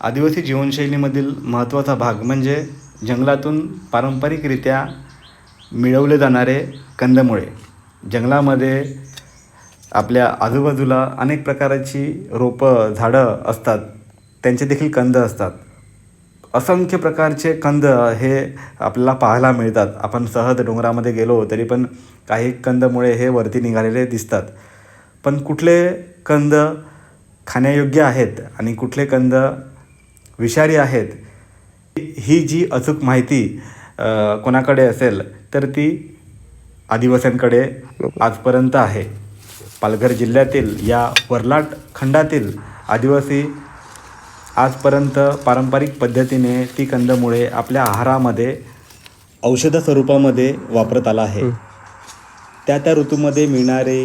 आदिवासी जीवनशैलीमधील महत्त्वाचा भाग म्हणजे जंगलातून पारंपरिकरित्या मिळवले जाणारे कंदमुळे. जंगलामध्ये आपल्या आजूबाजूला अनेक प्रकारची रोपं झाडं असतात. त्यांचे देखील कंद असतात. असंख्य प्रकारचे कंद हे आपल्याला पाहायला मिळतात. आपण सहज डोंगरामध्ये गेलो तरी पण काही कंदमुळे हे वरती निघालेले दिसतात. पण कुठले कंद खाण्यायोग्य आहेत आणि कुठले कंद विषारी आहेत. ही जी अचूक माहिती कोणाकडे असेल तर ती आदिवासींकडे आजपर्यंत आहे. पालघर जिल्ह्यातील या वरलाट खंडातील आदिवासी आजपर्यंत पारंपरिक पद्धतीने ती कंदमुळे आपल्या आहारामध्ये औषध स्वरूपामध्ये वापरत आला आहे. त्या त्या ऋतूमध्ये मिळणारे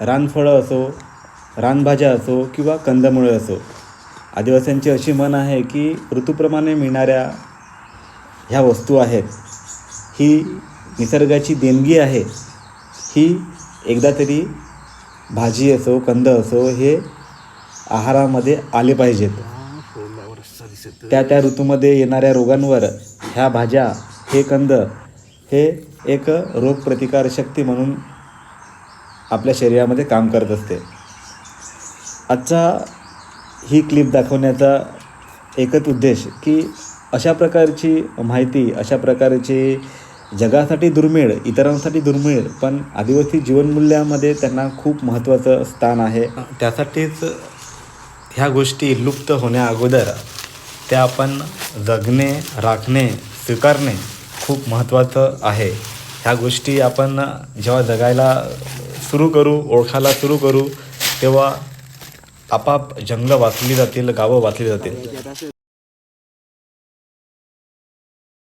रानफळं असो रानभाज्या असो किंवा कंदमुळे असो आदिवासींची अशी म्हण आहे की ऋतूप्रमाणे मिळणाऱ्या ह्या वस्तू आहेत ही निसर्गाची देणगी आहे ही एकदा तरी भाजी असो कंद असो हे आहारामध्ये आले पाहिजेत. त्या त्या ऋतूमध्ये येणाऱ्या रोगांवर ह्या भाज्या हे कंद हे एक रोगप्रतिकारशक्ती म्हणून आपल्या शरीरामध्ये काम करत असते. आजचा ही क्लिप दाखवण्याचा एकच उद्देश की अशा प्रकारची माहिती अशा प्रकारची जगासाठी दुर्मिळ इतरांसाठी दुर्मिळ पण आदिवासी जीवनमूल्यामध्ये त्यांना खूप महत्त्वाचं स्थान आहे. त्यासाठीच ह्या गोष्टी लुप्त होण्या अगोदर त्या आपण जगणे राखणे स्वीकारणे खूप महत्त्वाचं आहे. ह्या गोष्टी आपण जेव्हा जगायला सुरू करू ओळखायला सुरू करू तेव्हा आपाप जंगलं वाचली जातील गावं वाचली जातील.